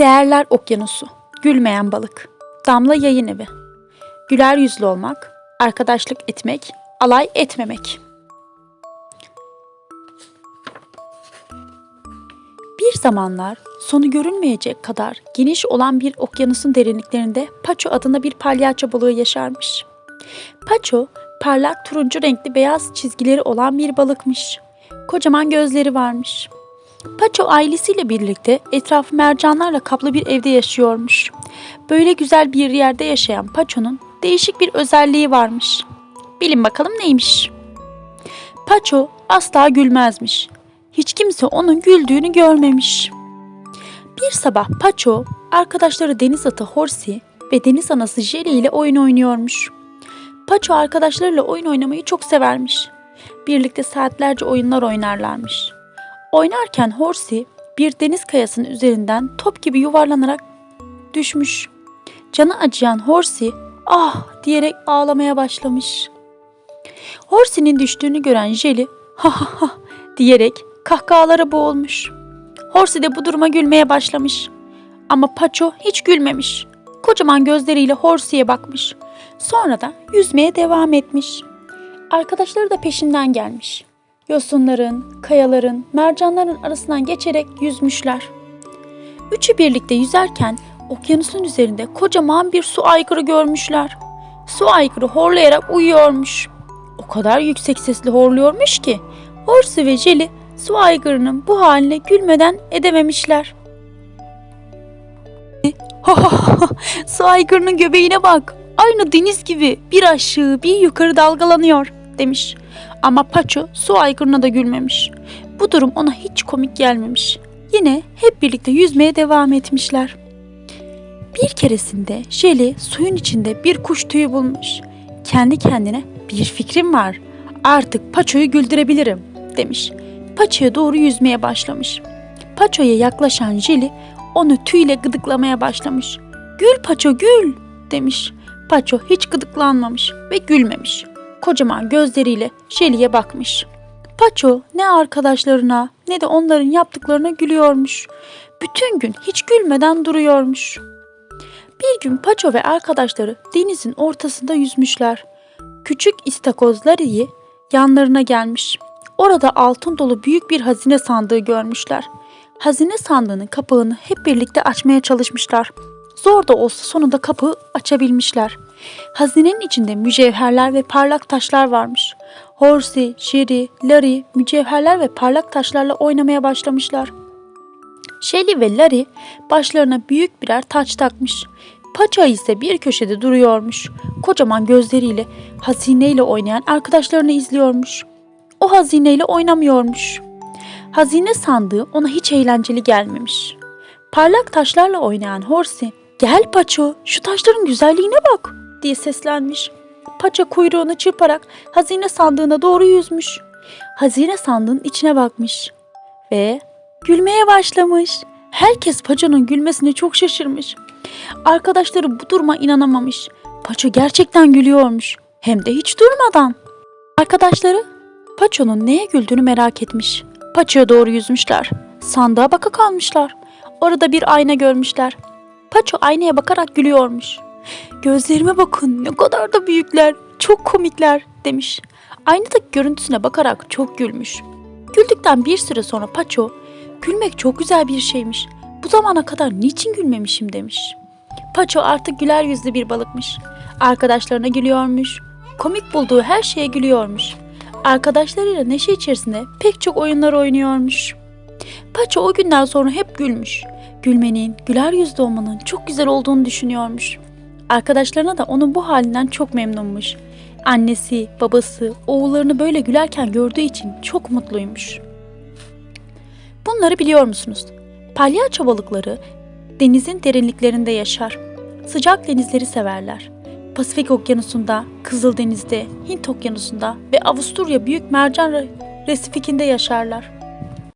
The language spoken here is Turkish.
Değerler Okyanusu, gülmeyen balık, damla yayın evi, güler yüzlü olmak, arkadaşlık etmek, alay etmemek. Bir zamanlar sonu görünmeyecek kadar geniş olan bir okyanusun derinliklerinde Paço adında bir palyaço balığı yaşarmış. Paço, parlak turuncu renkli beyaz çizgileri olan bir balıkmış. Kocaman gözleri varmış. Paço ailesiyle birlikte etrafı mercanlarla kaplı bir evde yaşıyormuş. Böyle güzel bir yerde yaşayan Paço'nun değişik bir özelliği varmış. Bilin bakalım neymiş? Paço asla gülmezmiş. Hiç kimse onun güldüğünü görmemiş. Bir sabah Paço, arkadaşları deniz atı Horsey ve deniz anası Jelly ile oyun oynuyormuş. Paço arkadaşlarıyla oyun oynamayı çok severmiş. Birlikte saatlerce oyunlar oynarlarmış. Oynarken Horsey bir deniz kayasının üzerinden top gibi yuvarlanarak düşmüş. Canı acıyan Horsey ah diyerek ağlamaya başlamış. Horsey'nin düştüğünü gören Jelly ha ha ha diyerek kahkahalara boğulmuş. Horsey de bu duruma gülmeye başlamış. Ama Paço hiç gülmemiş. Kocaman gözleriyle Horsey'e bakmış. Sonra da yüzmeye devam etmiş. Arkadaşları da peşinden gelmiş. Yosunların, kayaların, mercanların arasından geçerek yüzmüşler. Üçü birlikte yüzerken okyanusun üzerinde kocaman bir su aygırı görmüşler. Su aygırı horlayarak uyuyormuş. O kadar yüksek sesli horluyormuş ki Horsey ve Jelly su aygırının bu haline gülmeden edememişler. su aygırının göbeğine bak. Aynı deniz gibi bir aşağı bir yukarı dalgalanıyor demiş. Ama Paço su aygırına da gülmemiş. Bu durum ona hiç komik gelmemiş. Yine hep birlikte yüzmeye devam etmişler. Bir keresinde Jelly suyun içinde bir kuş tüyü bulmuş. Kendi kendine bir fikrim var. Artık Paço'yu güldürebilirim demiş. Paço'ya doğru yüzmeye başlamış. Paço'ya yaklaşan Jelly onu tüyle gıdıklamaya başlamış. Gül Paço gül demiş. Paço hiç gıdıklanmamış ve gülmemiş. Kocaman gözleriyle Jelly'e bakmış. Paço ne arkadaşlarına ne de onların yaptıklarına gülüyormuş. Bütün gün hiç gülmeden duruyormuş. Bir gün Paço ve arkadaşları denizin ortasında yüzmüşler. Küçük istakozları yanlarına gelmiş. Orada altın dolu büyük bir hazine sandığı görmüşler. Hazine sandığının kapağını hep birlikte açmaya çalışmışlar. Zor da olsa sonunda kapıyı açabilmişler. Hazinenin içinde mücevherler ve parlak taşlar varmış. Horsey, Sherry, Larry mücevherler ve parlak taşlarla oynamaya başlamışlar. Shelly ve Larry başlarına büyük birer taç takmış. Paça ise bir köşede duruyormuş. Kocaman gözleriyle hazineyle oynayan arkadaşlarını izliyormuş. O hazineyle oynamıyormuş. Hazine sandığı ona hiç eğlenceli gelmemiş. Parlak taşlarla oynayan Horsey, "Gel Paço, şu taşların güzelliğine bak." diye seslenmiş. Paça kuyruğunu çırparak hazine sandığına doğru yüzmüş. Hazine sandığın içine bakmış ve gülmeye başlamış. Herkes Paço'nun gülmesine çok şaşırmış. Arkadaşları bu duruma inanamamış. Paço gerçekten gülüyormuş. Hem de hiç durmadan. Arkadaşları Paço'nun neye güldüğünü merak etmiş. Paço'ya doğru yüzmüşler. Sandığa baka kalmışlar. Orada bir ayna görmüşler. Paço aynaya bakarak gülüyormuş. Gözlerime bakın ne kadar da büyükler, çok komikler demiş. Aynadaki görüntüsüne bakarak çok gülmüş. Güldükten bir süre sonra Paço, gülmek çok güzel bir şeymiş. Bu zamana kadar niçin gülmemişim demiş. Paço artık güler yüzlü bir balıkmış. Arkadaşlarına gülüyormuş. Komik bulduğu her şeye gülüyormuş. Arkadaşlarıyla neşe içerisinde pek çok oyunlar oynuyormuş. Paço o günden sonra hep gülmüş. Gülmenin, güler yüzlü olmanın çok güzel olduğunu düşünüyormuş. Arkadaşlarına da onun bu halinden çok memnunmuş. Annesi, babası, oğullarını böyle gülerken gördüğü için çok mutluymuş. Bunları biliyor musunuz? Palyaço balıkları denizin derinliklerinde yaşar. Sıcak denizleri severler. Pasifik Okyanusu'nda, Kızıldeniz'de, Hint Okyanusu'nda ve Avusturya Büyük Mercan Re- Resifikinde yaşarlar.